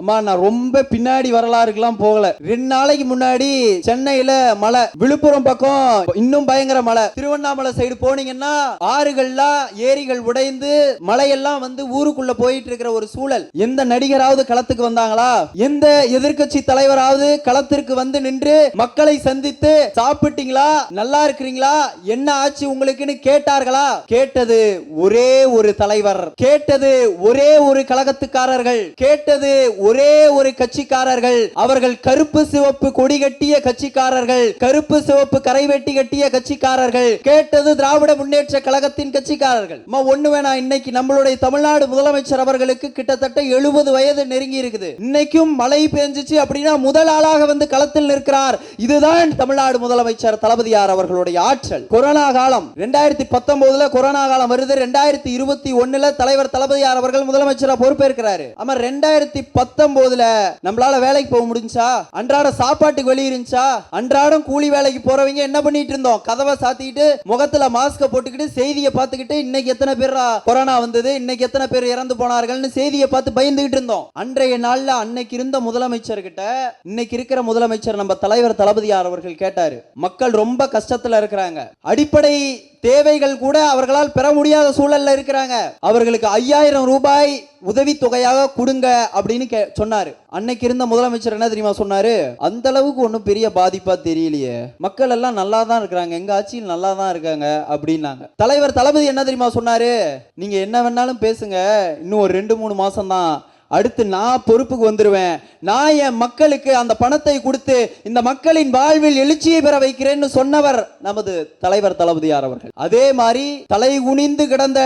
அம்மா நான் ரொம்ப பின்னாடி வரலாறுக்கெல்லாம் போகல. ரெண்டு நாளைக்கு முன்னாடி சென்னையில மழை. விழுப்புரம் பக்கம் இன்னும் பயங்கர மழை. திருவண்ணாமலை சைடு போனீங்கன்னா ஆறுகள்லாம் ஏரிகள் உடைந்து மழையெல்லாம் வந்து ஊருக்குள்ள போயிட்டு இருக்கிற ஒரு சூழல். எந்த நடிகராவது களத்துக்கு வந்தாங்களா? எந்த எதிர்க்கட்சி தலைவராவது களத்திற்கு வந்து நின்று மக்களை சந்தித்து சாப்பிட்டீங்களா? நல்லா இருக்கிறீங்களா? என்ன ஆச்சு உங்களுக்குன்னு கேட்டார்களா? கேட்டது ஒரே ஒரு தலைவர். கேட்டது ஒரே ஒரு கழகத்துக்காரர்கள். கேட்டது ஒரே ஒரு கட்சிக்காரர்கள் அவர்கள் கருப்பு சிவப்பு கொடி கட்டிய கட்சிக்காரர்கள் கருப்பு சிவப்பு கரை வெட்டி கட்டிய கட்சிக்காரர்கள் கேட்டது திராவிட முன்னேற்ற கழகத்தின் கட்சிக்காரர்கள். அம்மா, ஒண்ணு வேணாம் இன்னைக்கு நம்மளுடைய தமிழ்நாடு முதலமைச்சர் அவர்களுக்கு கிட்டத்தட்ட எழுபது வயது நெருங்கி இருக்குது. இன்னைக்கும் மழை பெஞ்சிச்சு அப்படின்னா முதல் ஆளாக வந்து களத்தில் நிற்கிறார். இதுதான் தமிழ்நாடு முதலமைச்சர் தளபதியார் அவர்களுடைய ஆற்றல். கொரோனா காலம் ரெண்டாயிரத்தி பத்தொன்பதுல கொரோனா காலம் வருது. ரெண்டாயிரத்தி இருபத்தி ஒண்ணுல தலைவர் தளபதியார் அவர்கள் முதலமைச்சராக பொறுப்பேற்கிறாரு. ஆமா ரெண்டாயிரத்தி பத்து பத்தொன்பதுல நம்மளால வேலைக்கு போக முடிஞ்சா? அன்றாட சாப்பாட்டுக்கு வழி இருந்துச்சா? அன்றாடம் கூலி வேலைக்கு போறவங்க என்ன பண்ணிட்டு இருந்தோம்? கதவை சாத்திக்கிட்டு முகத்துல மாஸ்க போட்டுக்கிட்டு செய்தியை பார்த்துக்கிட்டு இன்னைக்கு எத்தனை பேர் கொரோனா வந்தது இன்னைக்கு எத்தனை பேர் இறந்து போனார்கள்னு செய்தியை பார்த்து பயந்துகிட்டு இருந்தோம். அன்றைய நாள்ல அன்னைக்கு இருந்த முதலமைச்சர் கிட்ட இன்னைக்கு இருக்கிற முதலமைச்சர் நம்ம தலைவர் தளபதியார் அவர்கள் கேட்டாரு. மக்கள் ரொம்ப கஷ்டத்துல இருக்கிறாங்க. அடிப்படை தேவைகள் கூட அவர்களால் பெற முடியாத சூழல்ல இருக்கிறாங்க. அவர்களுக்கு ஐயாயிரம் ரூபாய் உதவி தொகையாக கொடுங்க அப்படின்னு கே- சொன்னாரு. அன்னைக்கு இருந்த முதலமைச்சர் என்ன தெரியுமா சொன்னாரு? அந்த அளவுக்கு ஒன்றும் பெரிய பாதிப்பா தெரியலையே. மக்கள் எல்லாம் நல்லா தான் இருக்கிறாங்க. எங்க ஆட்சியில் நல்லா தான் இருக்காங்க அப்படின்னாங்க. தலைவர் தளபதி என்ன தெரியுமா சொன்னாரு? நீங்க என்ன வேணாலும் பேசுங்க. இன்னும் ஒரு ரெண்டு மூணு மாசம் தான் அடுத்து நான் பொறுப்புக்கு வந்துருவேன். நான் என் மக்களுக்கு அந்த பணத்தை கொடுத்து இந்த மக்களின் வாழ்வில் எழுச்சியை பெற வைக்கிறேன்னு சொன்னவர் நமது தலைவர் தளபதியார் அவர்கள். அதே மாதிரி தலை குனிந்து கிடந்த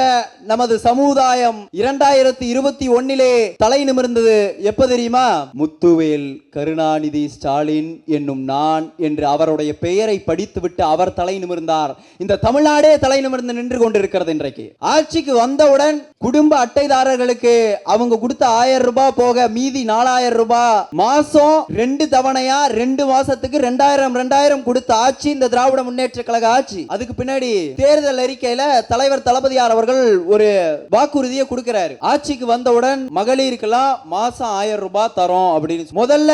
நமது சமுதாயம் இரண்டாயிரத்தி இருபத்தி ஒன்னிலே தலை நிமிர்ந்தது. எப்ப தெரியுமா? முத்துவேல் கருணாநிதி ஸ்டாலின் என்னும் நான் என்று அவருடைய பெயரை படித்துவிட்டு அவர் தலை நிமிர்ந்தார். இந்த தமிழ்நாடே தலை நிமிர்ந்து நின்று கொண்டிருக்கிறது இன்றைக்கு. ஆட்சிக்கு வந்தவுடன் குடும்ப அட்டைதாரர்களுக்கு அவங்க கொடுத்த ஆயிரம் ரூபாய் போக மீதி நாலாயிரம் ரூபாய் மாசம் ரெண்டு தவணையா ரெண்டு மாசத்துக்கு ரெண்டாயிரம் ரெண்டாயிரம் கொடுத்த ஆட்சி இந்த திராவிட முன்னேற்ற கழக ஆட்சி. அதுக்கு பின்னாடி தேர்தல் அறிக்கையில தலைவர் தளபதியார் அவர்கள் ஒரு வாக்குறுதியை கொடுக்கிறாரு. ஆட்சிக்கு வந்தவுடன் மகளிருக்கெல்லாம் மாசம் ஆயிரம் ரூபாய் தரோம் அப்படின்னு முதல்ல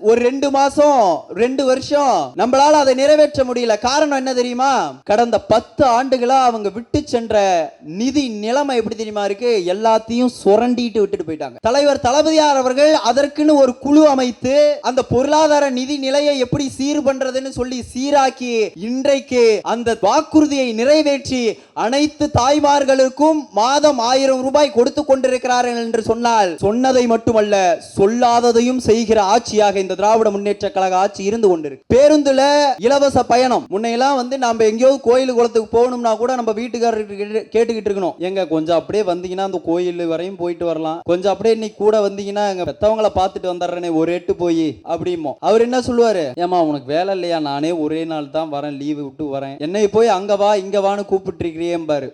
ஒரு ரெண்டு மாசம் ரெண்டு வருஷம் நம்மளால அதை நிறைவேற்ற முடியல. காரணம் என்ன தெரியுமா? கடந்த பத்து ஆண்டுகளா அவங்க விட்டு சென்ற நிதி நிலைமை எப்படி தெரியுமா இருக்கு? எல்லாத்தையும் சுரண்டிட்டு விட்டுட்டு போயிட்டாங்க. தலைவர் தளபதியார் அவர்கள் அதற்குன்னு ஒரு குழு அமைத்து அந்த பொருளாதார நிதி நிலையை எப்படி சீர் பண்றதுன்னு சொல்லி சீராக்கி இன்றைக்கு அந்த வாக்குறுதியை நிறைவேற்றி அனைத்து தாய்மார்களுக்கும் மாதம் ஆயிரம் ரூபாய் கொடுத்து கொண்டிருக்கிறார்கள் என்று சொன்னால் சொன்னதை மட்டுமல்ல சொல்லாததையும் செய்கிற ஆட்சியாக இந்த திராவிட முன்னேற்ற கழக ஆட்சி இருந்து கொண்டிருக்கு. பேருந்துல இலவச பயணம். முன்னையெல்லாம் வந்து நாம எங்கேயோ கோயில் குளத்துக்கு போகணும்னா கூட நம்ம வீட்டுக்காரர்கிட்ட கேட்டுக்கிட்டு இருக்கணும். எங்க கொஞ்சம் அப்படியே வந்தீங்கன்னா அந்த கோயில் வரையும் போயிட்டு வரலாம். கொஞ்சம் அப்படியே இன்னைக்கு கூட வந்தீங்கன்னா எங்க பார்த்துட்டு வந்துடுறேனே ஒரு எட்டு போய் அப்படிமோ அவர் என்ன சொல்லுவாரு? ஏமா உனக்கு வேலை இல்லையா? நானே ஒரே நாள் தான் வரேன் லீவு விட்டு வரேன். என்னை போய் அங்க வா இங்க வான்னு கூப்பிட்டு இருக்கிறேன்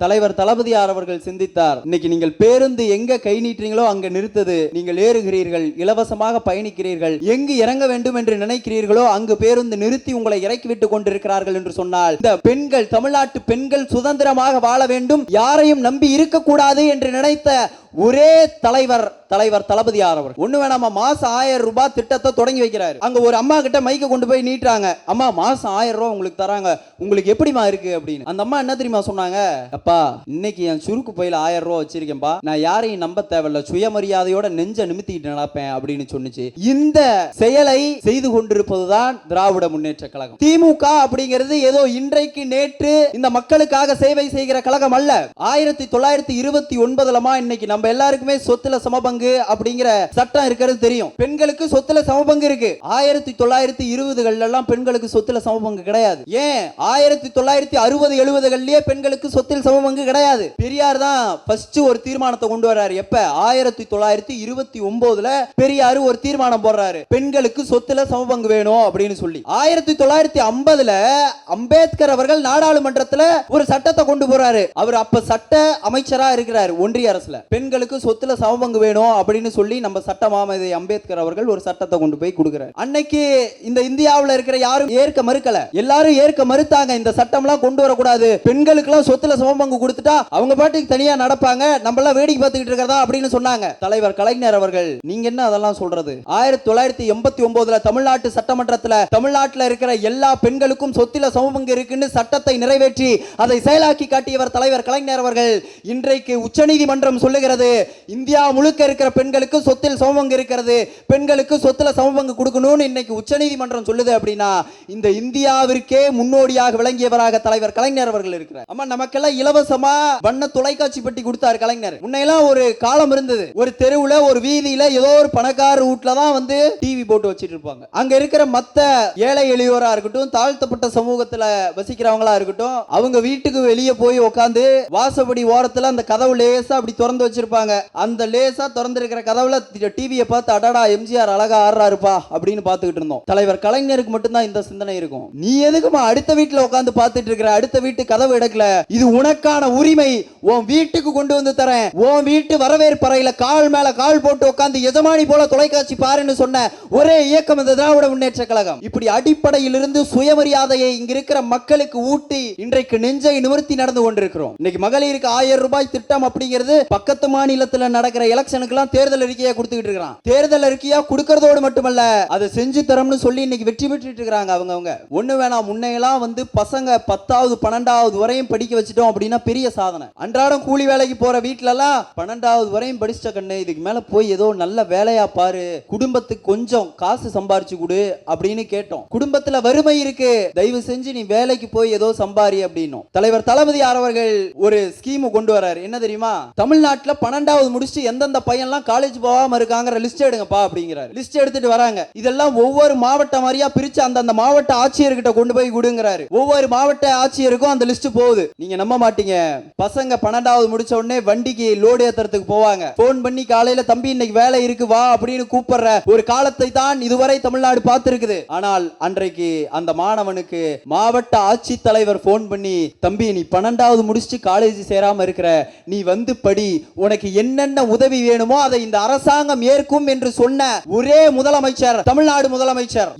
தலைவர் தளபதியார் அவர்கள் சிந்தித்தார். இன்னைக்கு நீங்கள் பேருந்து எங்க கை நீட்டுறீங்களோ அங்க நிறுத்தது. நீங்கள் ஏறுகிறீர்கள் இலவசமாக பயணிக்கிறீர்கள். எங்கு இறங்க வேண்டும் என்று நினைக்கிறீர்களோ அங்கு பேருந்து நிறுத்தி உங்களை இறக்கி விட்டு கொண்டிருக்கிறார்கள் என்று சொன்னால் இந்த பெண்கள் தமிழ்நாட்டு பெண்கள் சுதந்திரமாக வாழ வேண்டும். யாரையும் நம்பி இருக்கக்கூடாது என்று நினைத்த ஒரே தலைவர் தலைவர் தளபதியார் அவர் ஒண்ணு வேணாமா மாசம் ஆயிரம் ரூபாய் திட்டத்தை தொடங்கி வைக்கிறாரு. அங்க ஒரு அம்மா கிட்ட மைக்க கொண்டு போய் நீட்டுறாங்க. அம்மா மாசம் ஆயிரம் ரூபாய் உங்களுக்கு தராங்க. உங்களுக்கு எப்படிமா இருக்கு? அப்படின்னு. அந்த அம்மா என்ன தெரியுமா சொன்னாங்க? அப்பா இன்னைக்கு என் சுருக்கு பையில ஆயிரம் ரூபாய் வச்சிருக்கேன்பா நான் யாரையும் நம்ப தேவையில்ல. சுயமரியாதையோட நெஞ்ச நிமித்திட்டு நடப்பேன். அப்படின்னு சொன்னிச்சு. இந்த செயலை செய்து கொண்டிருப்பதுதான் திராவிட முன்னேற்ற கழகம். திமுக அப்படிங்கிறது ஏதோ இன்றைக்கு நேற்று இந்த மக்களுக்காக சேவை செய்கிற கழகம் அல்ல. ஆயிரத்தி தொள்ளாயிரத்தி இருபத்தி ஒன்பதுலமா இன்னைக்கு நம்ம எல்லாருக்குமே சொத்துல சமபங்கு அப்படிங்கிற சட்டம் இருக்கிறது தெரியும். பெண்களுக்கு சொத்துல சமபங்கு இருக்கு. ஆயிரத்தி தொள்ளாயிரத்தி இருபதுகள்ல எல்லாம் பெண்களுக்கு சொத்துல சமபங்கு கிடையாது. ஏன்? ஆயிரத்தி தொள்ளாயிரத்தி அறுபது எழுபதுகள்லயே பெண்களுக்கு சொத்தில் சமபங்கு கிடையாது. பெரியார் தான் ஃபர்ஸ்ட் ஒரு தீர்மானத்தை கொண்டு வர்றாரு. எப்ப? ஆயிரத்தி தொள்ளாயிரத்தி இருபத்தி ஒன்பதுல பெரியார் ஒரு தீர்மானம் போடுறாரு. பெண்களுக்கு சொத்துல சமபங்கு வேணும் அப்படின்னு சொல்லி. ஆயிரத்தி தொள்ளாயிரத்தி ஐம்பதுல அம்பேத்கர் அவர்கள் நாடாளுமன்றத்துல ஒரு சட்டத்தை கொண்டு போறாரு. அவர் அப்ப சட்ட அமைச்சரா இருக்கிறார் ஒன்றிய அரசுல. பெண் பெண்களுக்கு சொத்துல சமபங்கு வேணும் அப்படின்னு சொல்லி நம்ம சட்ட மாமதி அம்பேத்கர் அவர்கள் ஒரு சட்டத்தை கொண்டு போய் கொடுக்குறாரு. அன்னைக்கு இந்த இந்தியாவில் இருக்கிற யாரும் ஏற்க மறுக்கல. எல்லாரும் ஏற்க மறுத்தாங்க. இந்த சட்டம்லாம் கொண்டு வரக்கூடாது. பெண்களுக்கு எல்லாம் சொத்துல சமபங்கு கொடுத்துட்டா அவங்க பாட்டுக்கு தனியா நடப்பாங்க. நம்ம எல்லாம் வேடிக்கை பார்த்துக்கிட்டு இருக்கிறதா அப்படின்னு சொன்னாங்க. தலைவர் கலைஞர் அவர்கள் நீங்க என்ன அதெல்லாம் சொல்றது? ஆயிரத்தி தொள்ளாயிரத்தி எண்பத்தி ஒன்பதுல தமிழ்நாட்டு சட்டமன்றத்துல தமிழ்நாட்டில் இருக்கிற எல்லா பெண்களுக்கும் சொத்தில சமபங்கு இருக்குன்னு சட்டத்தை நிறைவேற்றி அதை செயலாக்கி காட்டியவர் தலைவர் கலைஞர் அவர்கள். இன்றைக்கு உச்சநீதிமன்றம் சொல்லுகிறது இந்தியா முழுக்க இருக்கிற பெண்களுக்கு சொத்தில் சமபங்கு இருக்கிறது. பெண்களுக்கு சொத்துல சமபங்கு கொடுக்கணும்னு இன்னைக்கு உச்சநீதிமன்றம் சொல்லுது அப்படின்னா இந்த இந்தியாவிற்கே முன்னோடியாக விளங்கியவராக தலைவர் கலைஞர் அவர்கள் இருக்கிறார். ஆமா நமக்கெல்லாம் இலவசமா வண்ண தொலைக்காட்சி பெட்டி கொடுத்தார் கலைஞர். முன்னையெல்லாம் ஒரு காலம் இருந்தது. ஒரு தெருவுல ஒரு வீதியில ஏதோ ஒரு பணக்கார வீட்டுல தான் வந்து டிவி போட்டு வச்சிட்டு இருப்பாங்க. அங்க இருக்கிற மத்த ஏழை எளியோரா இருக்கட்டும் தாழ்த்தப்பட்ட சமூகத்துல வசிக்கிறவங்களா இருக்கட்டும் அவங்க வீட்டுக்கு வெளியே போய் உட்காந்து வாசப்படி ஓரத்துல அந்த கதவு லேசா அப்படி திறந்து வச்சிருப்பாங்க. வச்சிருப்பாங்க. அந்த லேசா திறந்திருக்கிற கதவுல டிவியை பார்த்து அடடா எம்ஜிஆர் அழகா ஆடுறாருப்பா அப்படின்னு பார்த்துக்கிட்டு இருந்தோம். தலைவர் கலைஞருக்கு மட்டும்தான் இந்த சிந்தனை இருக்கும். நீ எதுக்குமா அடுத்த வீட்டுல உட்காந்து பார்த்துட்டு இருக்கிற? அடுத்த வீட்டு கதவு எடுக்கல. இது உனக்கான உரிமை. உன் வீட்டுக்கு கொண்டு வந்து தரேன். உன் வீட்டு வரவேற்பறையில கால் மேல கால் போட்டு உட்காந்து எஜமானி போல தொலைக்காட்சி பாருன்னு சொன்ன ஒரே இயக்கம் இந்த திராவிட முன்னேற்ற கழகம். இப்படி அடிப்படையிலிருந்து சுயமரியாதையை இங்க இருக்கிற மக்களுக்கு ஊட்டி இன்றைக்கு நெஞ்சை நிமிர்த்தி நடந்து கொண்டிருக்கிறோம். இன்னைக்கு மகளிருக்கு ஆயிரம் ரூபாய் திட்டம் அப்படிங்கிறது பக்கத்து மாநிலத்தில் நடக்கிற எலெக்ஷனுக்குலாம் தேர்தல் அறிக்கையா கொடுத்துக்கிட்டு இருக்கிறான். தேர்தல் அறிக்கையா கொடுக்கறதோடு மட்டுமல்ல அதை செஞ்சு தரம்னு சொல்லி இன்னைக்கு வெற்றி பெற்றுட்டு இருக்காங்க அவங்க அவங்க ஒண்ணு வேணாம் முன்னையெல்லாம் வந்து பசங்க பத்தாவது பன்னெண்டாவது வரையும் படிக்க வச்சுட்டோம் அப்படின்னா பெரிய சாதனை. அன்றாடம் கூலி வேலைக்கு போற வீட்டுல எல்லாம் பன்னெண்டாவது வரையும் படிச்ச கண்ணு இதுக்கு மேல போய் ஏதோ நல்ல வேலையா பாரு குடும்பத்துக்கு கொஞ்சம் காசு சம்பாரிச்சு கொடு அப்படின்னு கேட்டோம். குடும்பத்துல வறுமை இருக்கு தயவு செஞ்சு நீ வேலைக்கு போய் ஏதோ சம்பாரி அப்படின்னும். தலைவர் தளபதி அவர்கள் ஒரு ஸ்கீம் கொண்டு வர்றாரு. என்ன தெரியுமா? தமிழ்நாட்டுல பன்னெண்டாவது முடிச்சுட்டு எந்தெந்த பையன்லாம் காலேஜ் போகாம இருக்காங்கிற லிஸ்ட் எடுங்கப்பா அப்படிங்கிறாரு. லிஸ்ட் எடுத்துட்டு வராங்க. இதெல்லாம் ஒவ்வொரு மாவட்ட மாதிரியா பிரிச்சு அந்தந்த மாவட்ட ஆட்சியர்கிட்ட கொண்டு போய் கொடுங்கிறாரு. ஒவ்வொரு மாவட்ட ஆட்சியருக்கும் அந்த லிஸ்ட் போகுது. நீங்க நம்ப மாட்டீங்க. பசங்க பன்னெண்டாவது முடிச்ச உடனே வண்டிக்கு லோடு ஏத்துறதுக்கு போவாங்க. போன் பண்ணி காலையில தம்பி இன்னைக்கு வேலை இருக்கு வா அப்படின்னு கூப்பிடுற ஒரு காலத்தை தான் இதுவரை தமிழ்நாடு பார்த்திருக்குது. ஆனால் அன்றைக்கு அந்த மாணவனுக்கு மாவட்ட ஆட்சித்தலைவர் போன் பண்ணி தம்பி நீ பன்னெண்டாவது முடிச்சுட்டு காலேஜ் சேராம இருக்கிற நீ வந்து படி உனக்கு என்னென்ன உதவி வேணுமோ அதை இந்த அரசாங்கம் ஏற்கும் என்று சொன்ன ஒரே முதலமைச்சர் தமிழ்நாடு முதலமைச்சர்.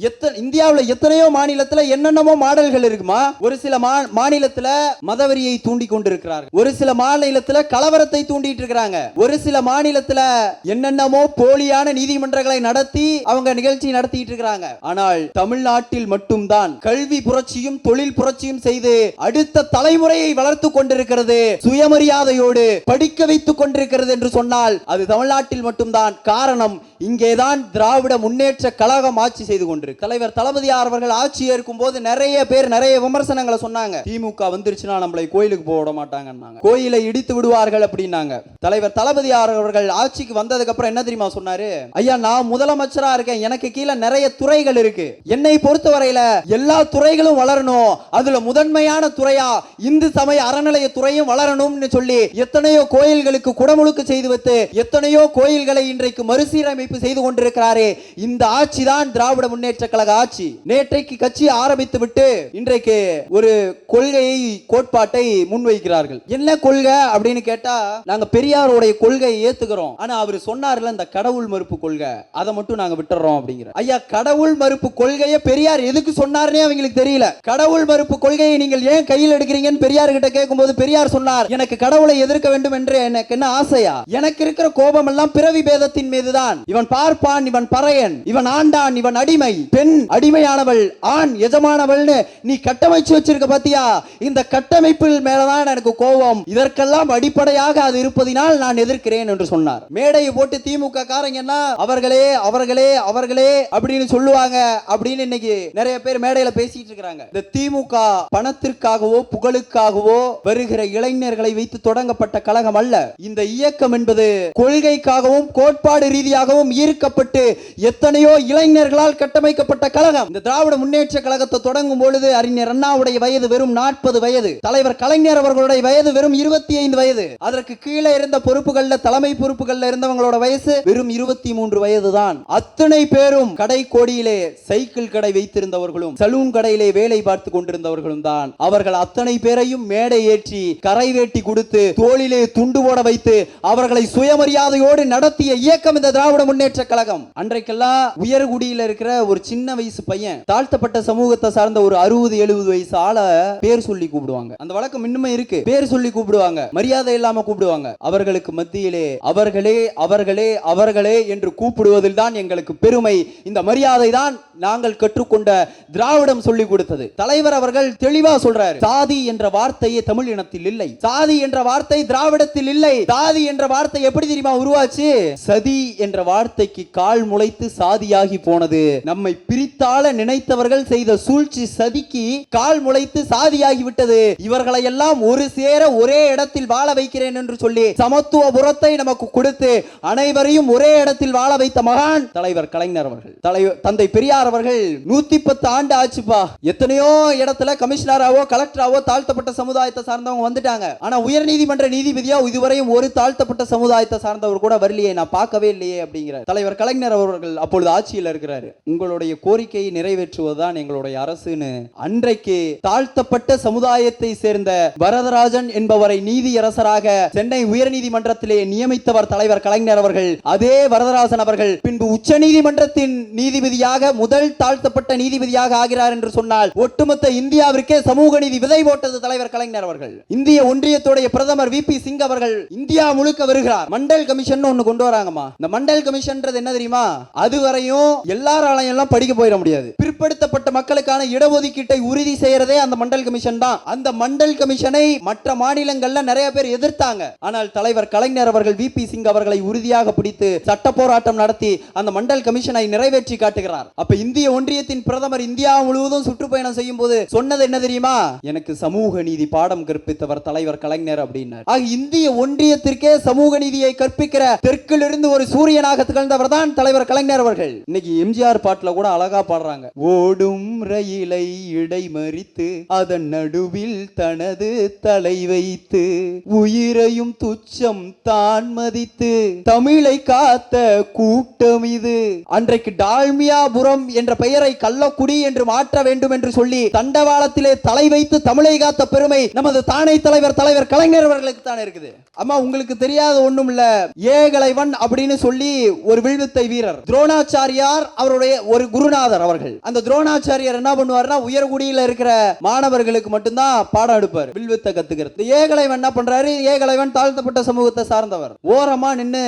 இந்தியாவில் எத்தனையோ மாநிலத்தில் என்னென்னமோ மாடல்கள் இருக்குமா? ஒரு சில மாநிலத்தில் மாநிலத்துல மதவெறியை தூண்டி கொண்டிருக்கிறார்கள். ஒரு சில மாநிலத்தில் கலவரத்தை தூண்டிட்டு இருக்கிறாங்க. ஒரு சில மாநிலத்தில் என்னென்னமோ போலியான நீதிமன்றங்களை நடத்தி அவங்க நிகழ்ச்சி நடத்திட்டு இருக்கிறாங்க. ஆனால் தமிழ்நாட்டில் மட்டும்தான் கல்வி புரட்சியும் தொழில் புரட்சியும் செய்து அடுத்த தலைமுறையை வளர்த்து கொண்டிருக்கிறது. சுயமரியாதையோடு படிக்க வைத்துக் கொண்டிருக்கிறது. என்று சொன்னால் அது தமிழ்நாட்டில் மட்டும்தான். காரணம் இங்கேதான் திராவிட முன்னேற்ற கழகம் ஆட்சி செய்து கொண்டிருக்கு. தலைவர் தளபதியார் அவர்கள் ஆட்சி ஏற்கும் போது நிறைய பேர் நிறைய விமர்சனங்களை சொன்னாங்க. திமுக வந்துருச்சுன்னா நம்மளை கோயிலுக்கு போட விட மாட்டாங்கன்னாங்க. கோயிலை இடித்து விடுவார்கள் அப்படின்னாங்க. தலைவர் தளபதியார் அவர்கள் ஆட்சிக்கு வந்ததுக்கு அப்புறம் என்ன தெரியுமா சொன்னாரு? ஐயா நான் முதலமைச்சரா இருக்கேன். எனக்கு கீழே நிறைய துறைகள் இருக்கு. என்னை பொறுத்த வரையில எல்லா துறைகளும் வளரணும். அதுல முதன்மையான துறையா இந்து சமய அறநிலைய துறையும் வளரணும்னு சொல்லி எத்தனையோ கோயில்களுக்கு முழுக்க செய்து வைத்து எத்தனையோ கோயில்களை இன்றைக்கு மறுசீரமைப்பு செய்து கொண்டிருக்கிறாரே. இந்த ஆட்சி தான் திராவிட முன்னேற்ற கழக ஆட்சி. நேற்றைக்கு கட்சி ஆரம்பித்து விட்டு இன்றைக்கு ஒரு கொள்கையை கோட்பாட்டை முன்வைக்கிறார்கள். என்ன கொள்கை அப்படின்னு கேட்டா நாங்க பெரியாருடைய கொள்கையை ஏத்துக்கிறோம். ஆனா அவர் சொன்னார்ல இந்த கடவுள் மறுப்பு கொள்கை. அதை மட்டும் நாங்க விட்டுறோம் அப்படிங்கிற. ஐயா கடவுள் மறுப்பு கொள்கையை பெரியார் எதுக்கு சொன்னார்னே அவங்களுக்கு தெரியல. கடவுள் மறுப்பு கொள்கையை நீங்கள் ஏன் கையில் எடுக்கிறீங்கன்னு பெரியார் கிட்ட கேட்கும்போது பெரியார் சொன்னார் எனக்கு கடவுளை எதிர்க்க வேண்டும் என்று. எனக்கு என்ன ஆசையா? எனக்கு இருக்கிற கோபம் எல்லாம் பிறவி பேதத்தின் மீதுதான். இவன் பார்ப்பான் இவன் பறையன். இவன் ஆண்டான் இவன் அடிமை. பெண் அடிமையானவள் ஆண் எஜமானவள்னு நீ கட்டமைச்சு வச்சிருக்க பாத்தியா? இந்த கட்டமைப்பில் மேலதான் எனக்கு கோபம். இதற்கெல்லாம் அடிப்படையாக அது இருப்பதினால் நான் எதிர்க்கிறேன் என்று சொன்னார். மேடையை போட்டு திமுக காரங்கன்னா அவர்களே அவர்களே அவர்களே அப்படின்னு சொல்லுவாங்க. அப்படின்னு இன்னைக்கு நிறைய பேர் மேடையில பேசிட்டு இருக்காங்க இந்த திமுக பணத்திற்காகவோ புகழுக்காகவோ வருகிற இளைஞர்களை வைத்து தொடங்கப்பட்ட கழகம் அல்ல. இந்த இயக்கம் என்பது கொள்கைக்காகவும் கோட்பாடு ரீதியாகவும் ஈர்க்கப்பட்டு எத்தனையோ இளைஞர்களால் கட்டமைக்கப்பட்ட கழகம். இந்த திராவிட முன்னேற்ற கழகத்தை தொடங்கும் பொழுது அறிஞர் அண்ணாவுடைய வயது வெறும் நாற்பது வயது. தலைவர் கலைஞர் அவர்களுடைய வயது வெறும் இருபத்தி ஐந்து வயது. அதற்கு கீழே இருந்த பொறுப்புகள்ல தலைமை பொறுப்புகள்ல இருந்தவங்களோட வயசு வெறும் இருபத்தி மூன்று வயது தான் அத்தனை பேரும் கடை கோடியிலே சைக்கிள் கடை வைத்திருந்தவர்களும் சலூன் கடையிலே வேலை பார்த்து கொண்டிருந்தவர்களும் தான். அவர்கள் அத்தனை பேரையும் மேடை ஏற்றி கரை வேட்டி கொடுத்து தோளிலே துண்டு போட வைத்து அவர்களை சுயமரியாதையோடு நடத்திய இயக்கம் இந்த திராவிட முன்னேற்ற கழகம். அன்றைக்கெல்லாம் உயர்குடியில் இருக்கிற ஒரு சின்ன வயசு பையன் தாழ்த்தப்பட்ட சமூகத்தை சார்ந்த ஒரு அறுபது எழுபது வயசு ஆளை பேர் சொல்லி கூப்பிடுவாங்க. அந்த வழக்கம் இன்னுமே இருக்கு. பேர் சொல்லி கூப்பிடுவாங்க. மரியாதை இல்லாம கூப்பிடுவாங்க. அவர்களுக்கு மத்தியிலே அவர்களே அவர்களே அவர்களே என்று கூப்பிடுவதில் தான் எங்களுக்கு பெருமை. இந்த மரியாதை தான் நாங்கள் கற்றுக்கொண்ட திராவிடம் சொல்லி கொடுத்தது. தலைவர் அவர்கள் தெளிவா சொல்றாரு. சாதி என்ற வார்த்தையே தமிழ் இனத்தில் இல்லை. சாதி என்ற வார்த்தை திராவிடத்தில் இல்லை. சாதி என்ற வார்த்தை எப்படி தெரியுமா உருவாச்சு? சதி என்ற வார்த்தைக்கு கால் முளைத்து சாதியாகி போனது. நம்மை பிரித்தாள நினைத்தவர்கள் செய்த சூழ்ச்சி சதிக்கு கால் முளைத்து சாதியாகி விட்டது. இவர்களை எல்லாம் ஒரு சேர ஒரே இடத்தில் வாழ வைக்கிறேன் என்று சொல்லி சமத்துவ புறத்தை நமக்கு கொடுத்து அனைவரையும் ஒரே இடத்தில் வாழ வைத்த மகான் தலைவர் கலைஞர் அவர்கள். தலைவர் தந்தை பெரியார் அவர்கள் நூத்தி பத்து ஆண்டு ஆச்சுப்பா. எத்தனையோ இடத்துல கமிஷனராவோ கலெக்டராவோ தாழ்த்தப்பட்ட சமுதாயத்தை சார்ந்தவங்க வந்துட்டாங்க. ஆனா உயர்நீதிமன்ற நீதிபதியா இதுவரையும் ஒரு தாழ்த்தப்பட்ட சமுதாயத்தை சார்ந்தவர் கூட வரலையே நான் பார்க்கவே இல்லையே அப்படிங்கிறார். தலைவர் கலைஞர் அவர்கள் அப்பொழுது ஆட்சியில் இருக்கிறாரு. உங்களுடைய கோரிக்கையை நிறைவேற்றுவதுதான் எங்களுடைய அரசுன்னு. அன்றைக்கு தாழ்த்தப்பட்ட சமுதாயத்தை சேர்ந்த வரதராஜன் என்பவரை நீதியரசராக சென்னை உயர்நீதிமன்றத்திலே நியமித்தவர் தலைவர் கலைஞர் அவர்கள் அதே வரதராஜன் அவர்கள் பின்பு உச்ச நீதிமன்றத்தின் நீதிபதியாக முதல் தாழ்த்தப்பட்ட நீதிபதியாக ஆகிறார் என்று சொன்னால் ஒட்டுமொத்த இந்தியாவிற்கே சமூக நீதி விதை போட்டது தலைவர் கலைஞர் அவர்கள். இந்திய ஒன்றியத்துடைய பிரதமர் வி. பி. சிங் அவர்கள் இந்தியா இந்தியா முழுக்க வருகிறார். மண்டல் கமிஷன் ஒண்ணு கொண்டு வராங்கம்மா. இந்த மண்டல் கமிஷன்ன்றது என்ன தெரியுமா? அது வரையும் எல்லாராலையும் எல்லாம் படிக்க போயிட முடியாது. பிற்படுத்தப்பட்ட மக்களுக்கான இடஒதுக்கீட்டை உறுதி செய்யறதே அந்த மண்டல் கமிஷன் தான். அந்த மண்டல் கமிஷனை மற்ற மாநிலங்கள்ல நிறைய பேர் எதிர்த்தாங்க. ஆனால் தலைவர் கலைஞர் அவர்கள் வி பி சிங் அவர்களை உறுதியாக பிடித்து சட்ட போராட்டம் நடத்தி அந்த மண்டல் கமிஷனை நிறைவேற்றி காட்டுகிறார். அப்ப இந்திய ஒன்றியத்தின் பிரதமர் இந்தியா முழுவதும் சுற்றுப்பயணம் செய்யும் போது சொன்னது என்ன தெரியுமா? எனக்கு சமூக நீதி பாடம் கற்பித்தவர் தலைவர் கலைஞர் அப்படின்னார். ஆக இந்திய ஒன்றியத்திற்கு சமூக நீதியை கற்பிக்கிற தெற்கிலிருந்து ஒரு சூரியனாக திகழ்ந்தவர் தான் தலைவர் கலைஞர் அவர்கள். இன்னைக்கு எம்ஜிஆர் பாட்டுல கூட அழகா பாடுறாங்க. ஓடும் ரயிலை இடைமறித்து அதன் நடுவில் தனது தலை வைத்து உயிரையும் துச்சம் தான் மதித்து தமிழை காத்த கூட்டம் இது. அன்றைக்கு டால்மியாபுரம் என்ற பெயரை கள்ளக்குடி என்று மாற்ற வேண்டும் என்று சொல்லி தண்டவாளத்திலே தலை வைத்து தமிழை காத்த பெருமை நமது தானை தலைவர் தலைவர் கலைஞர் அவர்களுக்கு தான் இருக்குது. அம்மா உங்களுக்கு உங்களுக்கு தெரியாத ஒண்ணும் இல்ல ஏகலைவன் அப்படின்னு சொல்லி ஒரு வில்வித்தை வீரர். துரோணாச்சாரியார் அவருடைய ஒரு குருநாதர் அவர்கள். அந்த துரோணாச்சாரியார் என்ன பண்ணுவாருன்னா உயர்குடியில இருக்கிற மாணவர்களுக்கு மட்டும்தான் பாடம் எடுப்பார் வில்வித்தை கத்துக்கிறது. ஏகலைவன் என்ன பண்றாரு? ஏகலைவன் தாழ்த்தப்பட்ட சமூகத்தை சார்ந்தவர். ஓரமா நின்னு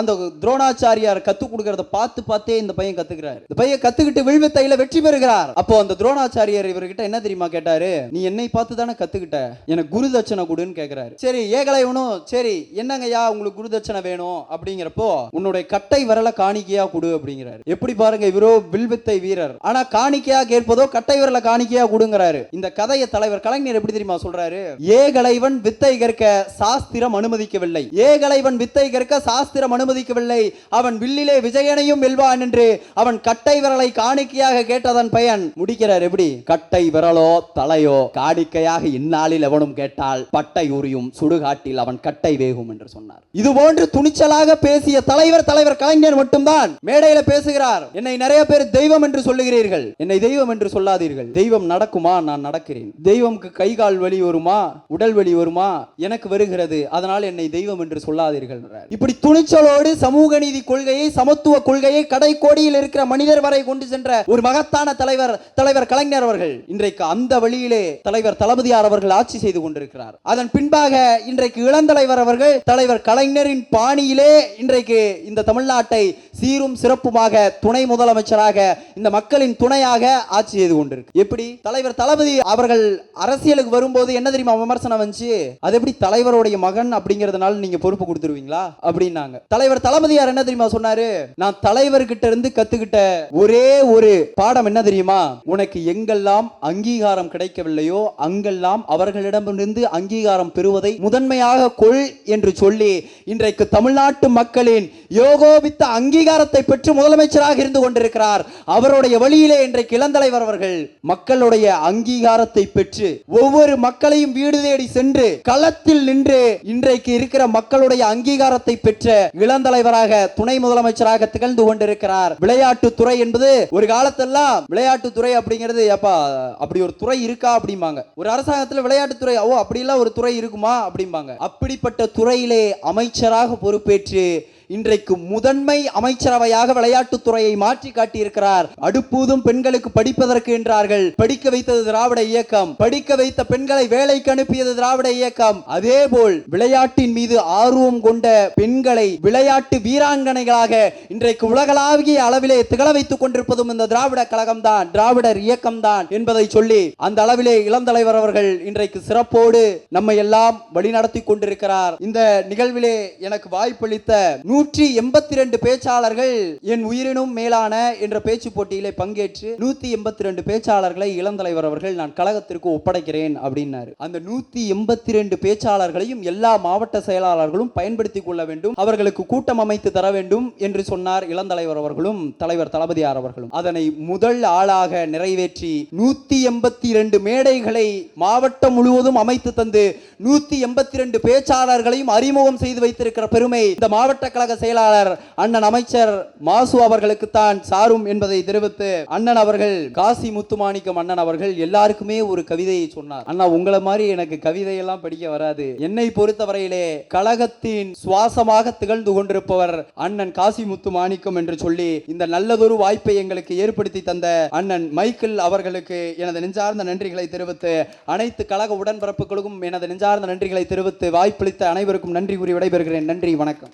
அந்த துரோணாச்சாரியார் கத்து கொடுக்கறத பார்த்து பார்த்தே இந்த பையன் கத்துக்கிறாரு. இந்த பையன் கத்துக்கிட்டு வில்வித்தையில வெற்றி பெறுகிறார். அப்போ அந்த துரோணாச்சாரியார் இவர்கிட்ட என்ன தெரியுமா கேட்டாரு? நீ என்னை பார்த்து தானே கத்துக்கிட்ட? எனக்கு குரு தட்சணை கொடுன்னு கேக்குறாரு. சரி ஏகலைவனும் சரி என்னங்கய்யா உங்களுக்கு குருதட்சணை வேணும்? அப்படிங்கிறப்போ உன்னுடைய கட்டை விரல காணிக்கையா கொடு அப்படிங்கிறாரு. எப்படி பாருங்க இவரோ வில்வித்தை வீரர். ஆனா காணிக்கையா கேட்பதோ கட்டை விரல காணிக்கையா கொடுங்கிறாரு. இந்த கதையை தலைவர் கலைஞர் எப்படி தெரியுமா சொல்றாரு? ஏகலைவன் வித்தை கற்க சாஸ்திரம் அனுமதிக்கவில்லை. ஏகலைவன் வித்தை கற்க சாஸ்திரம் அனுமதிக்கவில்லை. அவன் வில்லிலே விஜயனையும் வெல்வான் என்று அவன் கட்டை விரலை காணிக்கையாக கேட்டதன் பயன். முடிக்கிறார் எப்படி? கட்டை விரலோ தலையோ காணிக்கையாக இந்நாளில் எவனும் கேட்டால் பட்டை உரியும் சுடுகாட்டில் அவன் கட்டை வேகும். என்று சொன்னார். இது போன்று துணிச்சலாக பேசிய தலைவர் தலைவர் கலைஞர் மட்டும்தான் மேடையில பேசுகிறார். என்னை நிறைய பேர் தெய்வம் என்று சொல்லுகிறீர்கள். என்னை தெய்வம் என்று சொல்லாதீர்கள். தெய்வம் நடக்குமா? நான் நடக்கிறேன். தெய்வம்க்கு கை கால் வலி வருமா? உடல் வலி வருமா? எனக்கு வருகிறது. அதனால் என்னை தெய்வம் என்று சொல்லாதீர்கள் இப்படி துணிச்சலோடு சமூக நீதி கொள்கையை சமத்துவ கொள்கையை கடைக்கோடியில் இருக்கிற மனிதர் வரை கொண்டு சென்ற ஒரு மகத்தான தலைவர் தலைவர் கலைஞர் அவர்கள் இன்றைக்கு அந்த வழியிலே தலைவர் தளபதியார் அவர்கள் ஆட்சி செய்து கொண்டிருக்கிறார். அதன் பின்பாக இன்றைக்கு இளந்தலைவர் அவர்கள் தலைவர் கலைஞரின் பாணியிலே இன்றைக்கு இந்த தமிழ்நாட்டை சீரும் சிறப்புமாக துணை முதலமைச்சராக இந்த மக்களின் துணையாக ஆட்சி செய்து கொண்டிருக்கு. எப்படி? தலைவர் தளபதி அவர்கள் அரசியலுக்கு வரும்போது என்ன தெரியுமா விமர்சனம் வந்துச்சு? அது எப்படி தலைவருடைய மகன் அப்படிங்கறதுனால நீங்க பொறுப்பு கொடுத்துருவீங்களா? அப்படின்னாங்க. தலைவர் தளபதியார் என்ன தெரியுமா சொன்னாரு? நான் தலைவர்கிட்ட இருந்து கத்துக்கிட்ட ஒரே ஒரு பாடம் என்ன தெரியுமா? உனக்கு எங்கெல்லாம் அங்கீகாரம் கிடைக்கவில்லையோ அங்கெல்லாம் அவர்களிடமிருந்து அங்கீகாரம் பெறுவதை முதன்மையாக கொள் என்று சொல்லி இன்றைக்கு தமிழ்நாட்டு மக்களின் யோகோபித்த அங்கீகாரத்தை பெற்று முதலமைச்சராக இருந்து கொண்டிருக்கிறார். அவருடைய வழியிலே இன்றைக்கு இளந்தலைவர் அவர்கள் மக்களுடைய அங்கீகாரத்தை பெற்று ஒவ்வொரு மக்களையும் வீடு தேடி சென்று களத்தில் நின்று இன்றைக்கு இருக்கிற மக்களுடைய அங்கீகாரத்தை பெற்ற இளந்தலைவராக துணை முதலமைச்சராக திகழ்ந்து கொண்டிருக்கிறார். விளையாட்டு துறை என்பது ஒரு காலத்தெல்லாம் விளையாட்டு துறை அப்படிங்கிறது அப்பா அப்படி ஒரு துறை இருக்கா? அப்படிம்பாங்க. ஒரு அரசாங்கத்தில் விளையாட்டுத்துறை ஓ அப்படிலாம் ஒரு துறை இருக்குமா? அப்படிம்பாங்க. அப்படிப்பட்ட துறை துறையிலே அமைச்சராக பொறுப்பேற்று இன்றைக்கு முதன்மை அமைச்சரவையாக விளையாட்டுத் துறையை மாற்றி காட்டியிருக்கிறார். அடுப்பூதும் பெண்களுக்கு படிப்பதற்கு என்றார்கள். படிக்க வைத்தது திராவிட இயக்கம். படிக்க வைத்த பெண்களை வேலைக்கு அனுப்பியது திராவிட இயக்கம். அதே போல் விளையாட்டின் மீது ஆர்வம் கொண்ட பெண்களை விளையாட்டு வீராங்கனைகளாக இன்றைக்கு உலகளாவிய அளவிலே திகழ வைத்துக் கொண்டிருப்பதும் இந்த திராவிட கழகம் தான் திராவிடர் இயக்கம் தான் என்பதை சொல்லி அந்த அளவிலே இளந்தலைவர் அவர்கள் இன்றைக்கு சிறப்போடு நம்மை எல்லாம் வழிநடத்தி கொண்டிருக்கிறார். இந்த நிகழ்விலே எனக்கு வாய்ப்பளித்த நூ நூற்றி எண்பத்தி ரெண்டு பேச்சாளர்கள் என் உயிரினும் மேலான என்ற பேச்சு போட்டியிலே பங்கேற்று நூத்தி எண்பத்தி ரெண்டு பேச்சாளர்களை இளந்தலைவர் அவர்கள் நான் கழகத்திற்கு ஒப்படைக்கிறேன் அப்படின்னாரு. அந்த நூத்தி எண்பத்தி ரெண்டு பேச்சாளர்களையும் எல்லா மாவட்ட செயலாளர்களும் பயன்படுத்திக் கொள்ள வேண்டும் அவர்களுக்கு கூட்டம் அமைத்து தர வேண்டும் என்று சொன்னார் இளந்தலைவர் அவர்களும் தலைவர் தளபதியார் அவர்களும். அதனை முதல் ஆளாக நிறைவேற்றி நூத்தி எண்பத்தி ரெண்டு மேடைகளை மாவட்டம் முழுவதும் அமைத்து தந்து நூத்தி எண்பத்தி ரெண்டு பேச்சாளர்களையும் அறிமுகம் செய்து வைத்திருக்கிற பெருமை இந்த மாவட்ட கழக கழக செயலாளர் அண்ணன் அமைச்சர் மாசு அவர்களுக்குத்தான் சாரும் என்பதை தெரிவித்து அண்ணன் அவர்கள் காசி முத்துமாணிக்கம் அண்ணன் அவர்கள் எல்லாருக்குமே ஒரு கவிதையை சொன்னார். அண்ணா உங்களை மாதிரி எனக்கு கவிதையெல்லாம் படிக்க வராது. என்னை பொறுத்தவரையிலே கழகத்தின் சுவாசமாக திகழ்ந்து கொண்டிருப்பவர் அண்ணன் காசி முத்து மாணிக்கம் என்று சொல்லி இந்த நல்லதொரு வாய்ப்பை எங்களுக்கு ஏற்படுத்தி தந்த அண்ணன் மைக்கேல் அவர்களுக்கு எனது நெஞ்சார்ந்த நன்றிகளை தெரிவித்து அனைத்து கழக உடன்பிறப்புகளுக்கும் எனது நெஞ்சார்ந்த நன்றிகளை தெரிவித்து வாய்ப்பளித்த அனைவருக்கும் நன்றி கூறி விடைபெறுகிறேன். நன்றி வணக்கம்.